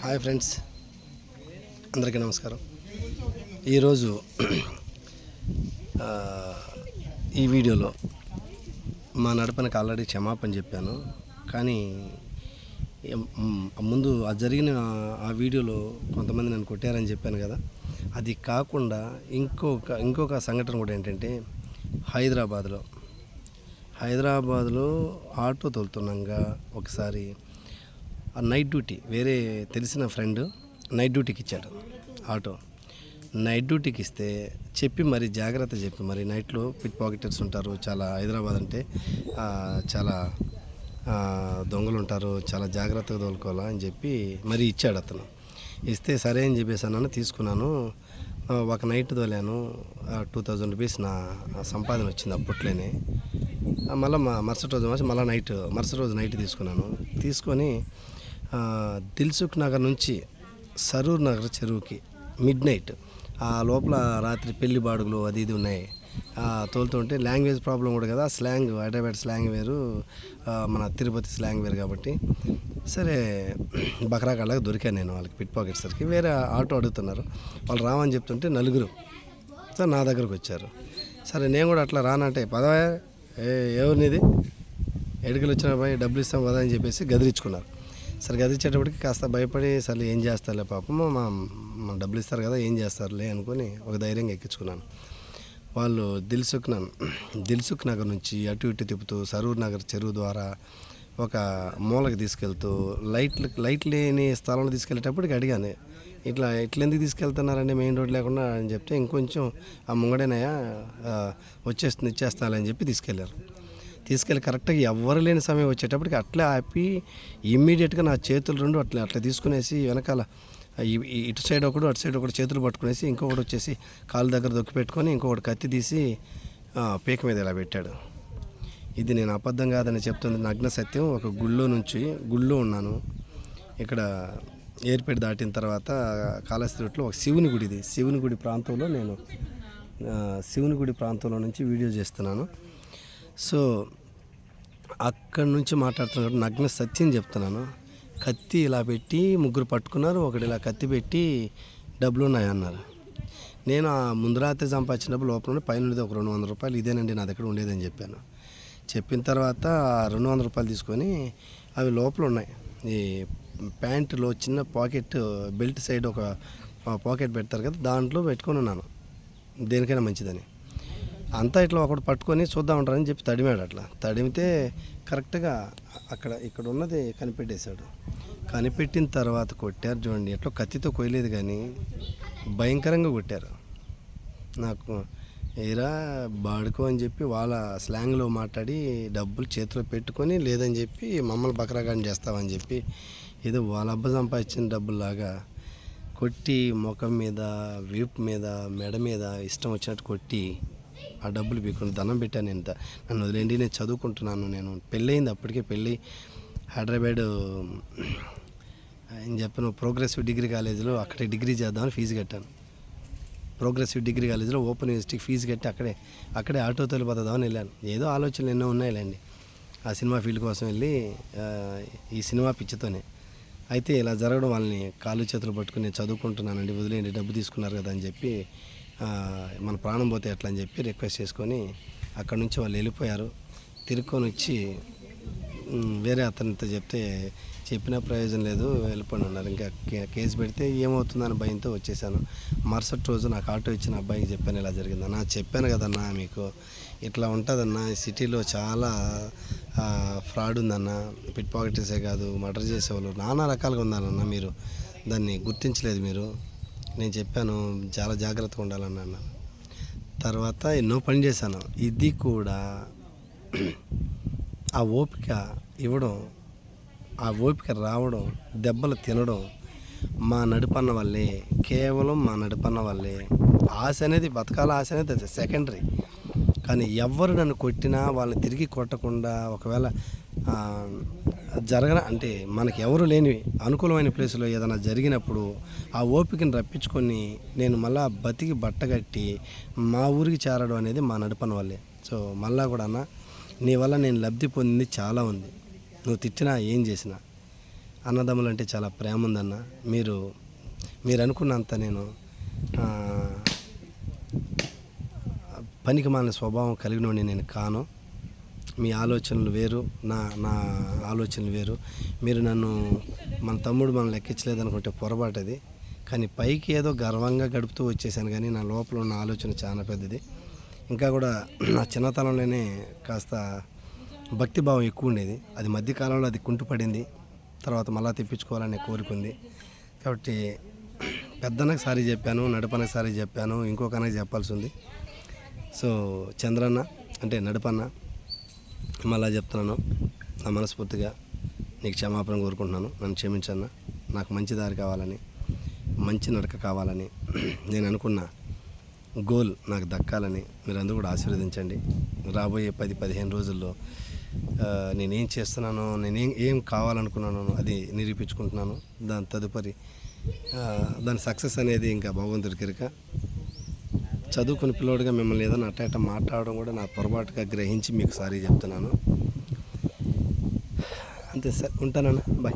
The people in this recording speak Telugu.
Hi friends. అందరికీ నమస్కారం. ఈరోజు ఈ వీడియోలో మా నడపనకు ఆల్రెడీ క్షమాపణ చెప్పాను. కానీ ముందు అది జరిగిన ఆ వీడియోలో కొంతమంది నన్ను కొట్టారని చెప్పాను కదా. అది కాకుండా ఇంకొక ఇంకొక సంఘటన కూడా ఏంటంటే హైదరాబాద్లో. హైదరాబాద్లో ఆటో తోలుతున్నాగా ఒకసారి నైట్ డ్యూటీ వేరే తెలిసిన ఫ్రెండ్ నైట్ డ్యూటీకి ఇచ్చాడు ఆటో. నైట్ డ్యూటీకి ఇస్తే చెప్పి మరి జాగ్రత్త చెప్పి మరి నైట్లో పిట్ పాకెటర్స్ ఉంటారు చాలా హైదరాబాద్ అంటే చాలా దొంగలు ఉంటారు చాలా జాగ్రత్తగా తోలుకోవాలా అని చెప్పి మరి ఇచ్చాడు అతను. ఇస్తే సరే అని చెప్పేసాను తీసుకున్నాను. ఒక నైట్ తోలాను. టూ థౌజండ్ రూపీస్ నా సంపాదన వచ్చింది అప్పట్లోనే. మళ్ళీ మా మరుసటి రోజు వచ్చి మళ్ళీ నైట్ మరుసటి రోజు నైట్ తీసుకున్నాను. తీసుకొని దిల్సుఖ్ నగర్ నుంచి సరూర్ నగర్ చెరువుకి మిడ్ నైట్. ఆ లోపల రాత్రి పెళ్ళి బాడుగులు అది ఇది ఉన్నాయి. తోలుతుంటే లాంగ్వేజ్ ప్రాబ్లం కూడా కదా స్లాంగ్ హైదరాబాద్ స్లాంగ్ వేరు మన తిరుపతి స్లాంగ్ వేరు కాబట్టి. సరే బకరాకాళ్ళకి దొరికాను నేను వాళ్ళకి పిట్ పాకెట్ సరికి. వేరే ఆటో అడుగుతున్నారు. వాళ్ళు రామని చెప్తుంటే నలుగురు సార్ నా దగ్గరకు వచ్చారు. సరే నేను కూడా అట్లా రానంటే పదవా? ఏ ఎవరినిది? ఎడుకలు వచ్చిన పోయి డబ్బులు ఇస్తాం కదా అని చెప్పేసి గదిరించుకున్నారు సరే గదిచ్చేటప్పటికి కాస్త భయపడి సరే ఏం చేస్తారులే పాపం మా మా డబ్బులు ఇస్తారు కదా ఏం చేస్తారులే అనుకొని ఒక ధైర్యంగా ఎక్కించుకున్నాను. వాళ్ళు దిల్సుఖ్ నగర్ దిల్సుఖ్ నగర్ నుంచి అటు ఇటు తిప్పుతూ సరూర్ నగర్ చెరువు ద్వారా ఒక మూలకి తీసుకెళ్తూ లైట్లు లైట్ లేని స్థలంలో తీసుకెళ్ళేటప్పటికి అడిగాను. ఇట్లా ఇట్లా ఎందుకు తీసుకెళ్తున్నారండి? మెయిన్ రోడ్ లేకుండా అని చెప్తే ఇంకొంచెం ఆ ముంగడేనయ్యా వచ్చేస్తుంది ఇచ్చేస్తాను అని చెప్పి తీసుకెళ్ళారు తీసుకెళ్ళి కరెక్ట్గా ఎవ్వరు లేని సమయం వచ్చేటప్పటికి అట్లా ఆపి ఇమ్మీడియట్గా నా చేతులు రెండు అట్లా అట్లా తీసుకునేసి వెనకాల ఇటు సైడ్ ఒకడు అటు సైడ్ ఒకటి చేతులు పట్టుకునేసి ఇంకొకటి వచ్చేసి కాలు దగ్గర దొక్కి పెట్టుకొని ఇంకొకటి కత్తి తీసి పీక మీద ఇలా పెట్టాడు. ఇది నేను అబద్ధం కాదని చెప్తుంది నగ్న సత్యం. ఒక గుళ్ళో నుంచి గుళ్ళో ఉన్నాను. ఇక్కడ ఏర్పేట దాటిన తర్వాత కాళహస్తిలో ఒక శివుని గుడిది. శివుని గుడి ప్రాంతంలో నేను శివుని గుడి ప్రాంతంలో నుంచి వీడియో చేస్తున్నాను. సో అక్కడి నుంచి మాట్లాడుతున్నప్పుడు నగ్న సత్యం చెప్తున్నాను. కత్తి ఇలా పెట్టి ముగ్గురు పట్టుకున్నారు ఒకటి ఇలా కత్తి పెట్టి డబ్బులు ఉన్నాయి అన్నారు. నేను ఆ ముందు రాత్రి సంపాదించిన డబ్బులు లోపల పైన ఉండేది ఒక రెండు వందల రూపాయలు ఇదేనండి నా దగ్గర ఉండేదని చెప్పాను. చెప్పిన తర్వాత రెండు వందల రూపాయలు తీసుకొని అవి లోపల ఉన్నాయి. ఈ ప్యాంటులో చిన్న పాకెట్ బెల్ట్ సైడ్ ఒక పాకెట్ పెడతారు కదా దాంట్లో పెట్టుకొని ఉన్నాను. దేనికైనా మంచిదని. అంతా ఇట్లా ఒకటి పట్టుకొని చూద్దాం ఉంటారని చెప్పి తడిమాడు అట్లా. తడిమితే కరెక్ట్గా అక్కడ ఇక్కడ ఉన్నది కనిపెట్టేశాడు. కనిపెట్టిన తర్వాత కొట్టారు చూడండి. ఎట్లా కత్తితో కొయ్యలేదు కానీ భయంకరంగా కొట్టారు. నాకు ఏరా బాడుకో అని చెప్పి వాళ్ళ స్లాంగ్లో మాట్లాడి డబ్బులు చేతిలో పెట్టుకొని లేదని చెప్పి మమ్మల్ని బకరాగాని చేస్తామని చెప్పి ఏదో వాళ్ళ అబ్బ సంపాదించిన డబ్బుల్లాగా కొట్టి ముఖం మీద వీపు మీద మెడ మీద ఇష్టం వచ్చినట్టు కొట్టి ఆ డబ్బులు పీకుని దండం పెట్టాను ఇంత. నన్ను వదిలేండి నేను చదువుకుంటున్నాను. నేను పెళ్ళయింది అప్పటికే పెళ్ళి. హైదరాబాద్ ఏం చెప్పాను ప్రోగ్రెసివ్ డిగ్రీ కాలేజీలో అక్కడే డిగ్రీ చేద్దామని ఫీజు కట్టాను. ప్రోగ్రెసివ్ డిగ్రీ కాలేజీలో ఓపెన్ యూనివర్సిటీకి ఫీజు కట్టి అక్కడే అక్కడే ఆటో తోలిపోతుందామని వెళ్ళాను. ఏదో ఆలోచనలు ఎన్నో ఉన్నాయిలేండి. ఆ సినిమా ఫీల్డ్ కోసం వెళ్ళి ఈ సినిమా పిచ్చితోనే. అయితే ఇలా జరగడం వాళ్ళని కాళ్ళు చేతులు పట్టుకుని చదువుకుంటున్నానండి వదిలేయండి డబ్బు తీసుకున్నారు కదా అని చెప్పి మన ప్రాణం పోతే ఎట్లా అని చెప్పి రిక్వెస్ట్ చేసుకొని అక్కడ నుంచి వాళ్ళు వెళ్ళిపోయారు. తిరుక్కొని వచ్చి వేరే అతనితో చెప్తే చెప్పిన ప్రయోజనం లేదు వెళ్ళిపోండి అన్నారు. ఇంకా కేసు పెడితే ఏమవుతుందని భయంతో వచ్చేసాను. మరుసటి రోజు నాకు ఆటో ఇచ్చిన అబ్బాయికి చెప్పాను ఇలా జరిగిందన్నా చెప్పాను కదన్నా మీకు. ఇట్లా ఉంటుందన్నా. ఈ సిటీలో చాలా ఫ్రాడ్ ఉందన్న. పిట్ పాకెటర్సే కాదు మర్డర్ చేసేవాళ్ళు నానా రకాలుగా ఉందన్న మీరు. దాన్ని గుర్తించలేదు మీరు. నేను చెప్పాను చాలా జాగ్రత్తగా ఉండాలని అన్న. తర్వాత ఎన్నో పని చేశాను. ఇది కూడా ఆ ఓపిక ఇవ్వడం ఆ ఓపిక రావడం దెబ్బలు తినడం మా నడిపన్న వల్లే కేవలం మా నడిపన్న వల్లే. ఆశ అనేది బతకాల ఆశ అనేది సెకండరీ కానీ ఎవరు నన్ను కొట్టినా వాళ్ళని తిరిగి కొట్టకుండా ఒకవేళ జరగన అంటే మనకి ఎవరు లేని అనుకూలమైన ప్లేస్లో ఏదైనా జరిగినప్పుడు ఆ ఓపికని రప్పించుకొని నేను మళ్ళా బతికి బట్టగట్టి మా ఊరికి చేరడం అనేది మా నడిపన వల్లే. సో మళ్ళా కూడా అన్న నీ వల్ల నేను లబ్ధి పొందింది చాలా ఉంది. నువ్వు తిట్టినా ఏం చేసినా. అన్నదమ్ములు అంటే చాలా ప్రేమ ఉందన్న మీరు మీరు అనుకున్నంత నేను పనికి మాలిన స్వభావం కలిగినోడిని నేను కాను. మీ ఆలోచనలు వేరు నా నా ఆలోచనలు వేరు. మీరు నన్ను మన తమ్ముడు మనం లెక్కించలేదు అనుకుంటే పొరపాటు అది కానీ పైకి ఏదో గర్వంగా గడుపుతూ వచ్చేసాను కానీ నా లోపల ఉన్న ఆలోచన చాలా పెద్దది. ఇంకా కూడా నా చిన్నతనంలోనే కాస్త భక్తిభావం ఎక్కువ ఉండేది. అది మధ్యకాలంలో అది కుంటుపడింది. తర్వాత మళ్ళా తెప్పించుకోవాలనే కోరిక ఉంది. కాబట్టి పెద్దనకు సారీ చెప్పాను నడపనకు సారీ చెప్పాను ఇంకొకనకి చెప్పాల్సి ఉంది. సో చంద్రన్న అంటే నడపన్న మళ్ళా చెప్తున్నాను. నా మనస్ఫూర్తిగా నీకు క్షమాపణ కోరుకుంటున్నాను. నన్ను క్షమించన్న. నాకు మంచి దారి కావాలని మంచి నడక కావాలని నేను అనుకున్న గోల్ నాకు దక్కాలని మీరందరూ కూడా ఆశీర్వదించండి. రాబోయే పది పదిహేను రోజుల్లో నేనేం చేస్తున్నానో నేనేం ఏం కావాలనుకున్నానో అది నిరూపించుకుంటున్నాను. దాని తదుపరి దాని సక్సెస్ అనేది ఇంకా భగవంతుడికి ఎరుక చదువుకుని పిల్లోడిగా మిమ్మల్ని ఏదైనా అట్ట మాట్లాడడం కూడా నా పొరపాటుగా గ్రహించి మీకు సారీ చెప్తున్నాను. అంతే సార్ ఉంటానన్నా. బాయ్.